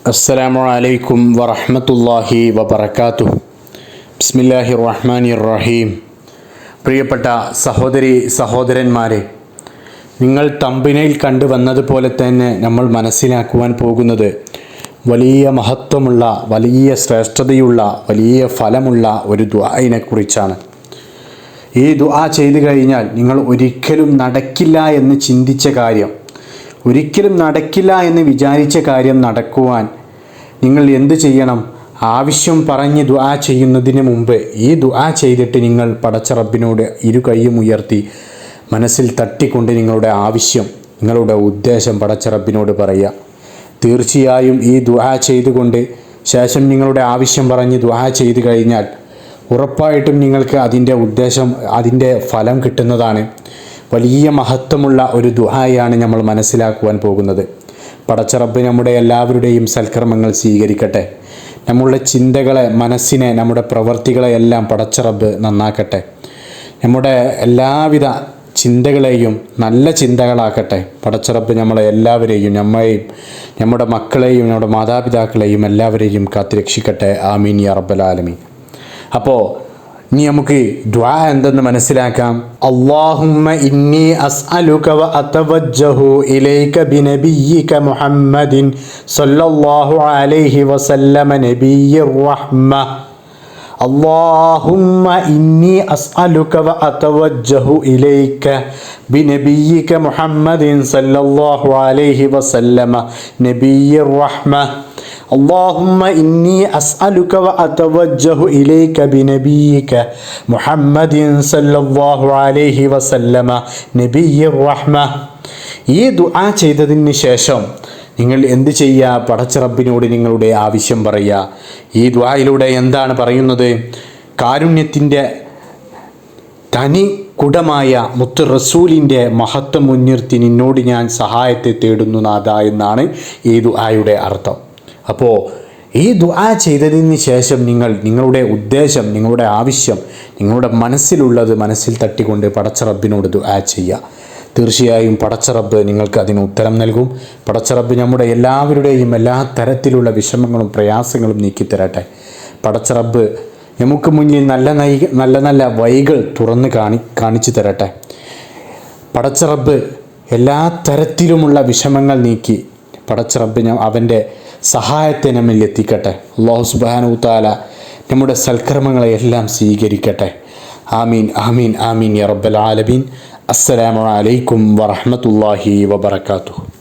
അസ്സലാമു അലൈക്കും വറഹ്മത്തുള്ളാഹി വബറകാതുഹു. ബിസ്മില്ലാഹി റഹ്മാനി റഹീം പ്രിയപ്പെട്ട സഹോദരി സഹോദരന്മാരെ നിങ്ങൾ തമ്പിനയിൽ കണ്ടു വന്നതുപോലെ തന്നെ നമ്മൾ മനസ്സിലാക്കുവാൻ പോകുന്നത് വലിയ മഹത്വമുള്ള വലിയ ശ്രേഷ്ഠതയുള്ള വലിയ ഫലമുള്ള ഒരു ദ്വായിനെക്കുറിച്ചാണ് ഈ ദ്വാ ചെയ്തു കഴിഞ്ഞാൽ നിങ്ങൾ ഒരിക്കലും നടക്കില്ല എന്ന് ചിന്തിച്ച കാര്യം ഒരിക്കലും നടക്കില്ല എന്ന് വിചാരിച്ച കാര്യം നടക്കുവാൻ നിങ്ങൾ എന്തു ചെയ്യണം? ആവശ്യം പറഞ്ഞ് ദുആ ചെയ്യുന്നതിന് മുമ്പ് ഈ ദുആ ചെയ്തിട്ട് നിങ്ങൾ പടച്ച റബ്ബിനോട് ഇരു കൈയും ഉയർത്തി മനസ്സിൽ തട്ടിക്കൊണ്ട് നിങ്ങളുടെ ആവശ്യം നിങ്ങളുടെ ഉദ്ദേശം പടച്ച റബ്ബിനോട് പറയുക. തീർച്ചയായും ഈ ദുആ ചെയ്തുകൊണ്ട് ശേഷം നിങ്ങളുടെ ആവശ്യം പറഞ്ഞ് ദുആ ചെയ്തു കഴിഞ്ഞാൽ ഉറപ്പായിട്ടും നിങ്ങൾക്ക് അതിന്റെ ഉദ്ദേശം അതിന്റെ ഫലം കിട്ടുന്നതാണ്. വലിയ മഹത്വമുള്ള ഒരു ദുഹായാണ് നമ്മൾ മനസ്സിലാക്കുവാൻ പോകുന്നത്. പടച്ചറബ് നമ്മുടെ എല്ലാവരുടെയും സൽക്രമങ്ങൾ സ്വീകരിക്കട്ടെ. നമ്മളുടെ ചിന്തകളെ മനസ്സിനെ നമ്മുടെ പ്രവർത്തികളെ എല്ലാം പടച്ചറബ് നന്നാക്കട്ടെ. നമ്മുടെ എല്ലാവിധ ചിന്തകളെയും നല്ല ചിന്തകളാക്കട്ടെ. പടച്ചറബ് നമ്മളെ എല്ലാവരെയും നമ്മയും നമ്മുടെ മക്കളെയും നമ്മുടെ മാതാപിതാക്കളെയും എല്ലാവരെയും കാത്തുരക്ഷിക്കട്ടെ. ആമീൻ യാ അപ്പോൾ ഇനി നമുക്ക് ദ്വാ എന്തെന്ന് മനസ്സിലാക്കാം അള്ളാഹുമ്മ ഇന്നി അസ്അലുക വ അതവജ്ജഹു ഇലൈക ബിനബിയ്യിക മുഹമ്മദിൻ സല്ലല്ലാഹു അലൈഹി വസല്ലമ നബിയ്യിർ റഹ്മ اللهم إني أسألك وأتوجه إليك بنبيك محمد صلى الله عليه وسلم نبي الرحمة اللهم إني أسألك وأتوجه إليك بنبيك محمد صلى الله عليه وسلم نبي الرحمة ഈ ദുആ ചെയ്തതിന് ശേഷം നിങ്ങൾ എന്ത് ചെയ്യുക പടച്ച റബ്ബിനോട് നിങ്ങളുടെ ആവശ്യം പറയുക ഈ ദ്വായിലൂടെ എന്താണ് പറയുന്നത് കാരുണ്യത്തിൻ്റെ തനി കുടമായ മുത്ത് റസൂലിൻ്റെ മഹത്വം മുൻനിർത്തി നിന്നോട് ഞാൻ സഹായത്തെ തേടുന്നു നാഥ എന്നാണ് ഈ ദുആയുടെ അർത്ഥം അപ്പോൾ ഈ ദുആ ചെയ്തതിന് ശേഷം നിങ്ങൾ നിങ്ങളുടെ ഉദ്ദേശം നിങ്ങളുടെ ആവശ്യം നിങ്ങളുടെ മനസ്സിലുള്ളത് മനസ്സിൽ തട്ടിക്കൊണ്ട് പടച്ചറബിനോട് ദുആ ചെയ്യുക. തീർച്ചയായും പടച്ചറബ് നിങ്ങൾക്ക് അതിന് ഉത്തരം നൽകും. പടച്ചറബ് നമ്മുടെ എല്ലാവരുടെയും എല്ലാ തരത്തിലുള്ള വിഷമങ്ങളും പ്രയാസങ്ങളും നീക്കിത്തരട്ടെ. പടച്ചറബ് നമുക്ക് മുന്നിൽ നല്ല നൈ നല്ല നല്ല വഴികൾ തുറന്ന് കാണി കാണിച്ചു തരട്ടെ. പടച്ചറബ് എല്ലാ തരത്തിലുമുള്ള വിഷമങ്ങൾ നീക്കി പടച്ചറബ് അവന്റെ സഹായത്തെ നമ്മിൽ എത്തിക്കട്ടെ. അള്ളാഹു സുബാനു താല നമ്മുടെ സൽക്കർമ്മങ്ങളെയെല്ലാം സ്വീകരിക്കട്ടെ. ആമീൻ ആമീൻ ആമീൻ യറബൽ ആലബീൻ അസ്സലാമലൈക്കും വറഹ്മത്തുള്ളാഹി വബറകാതുഹു.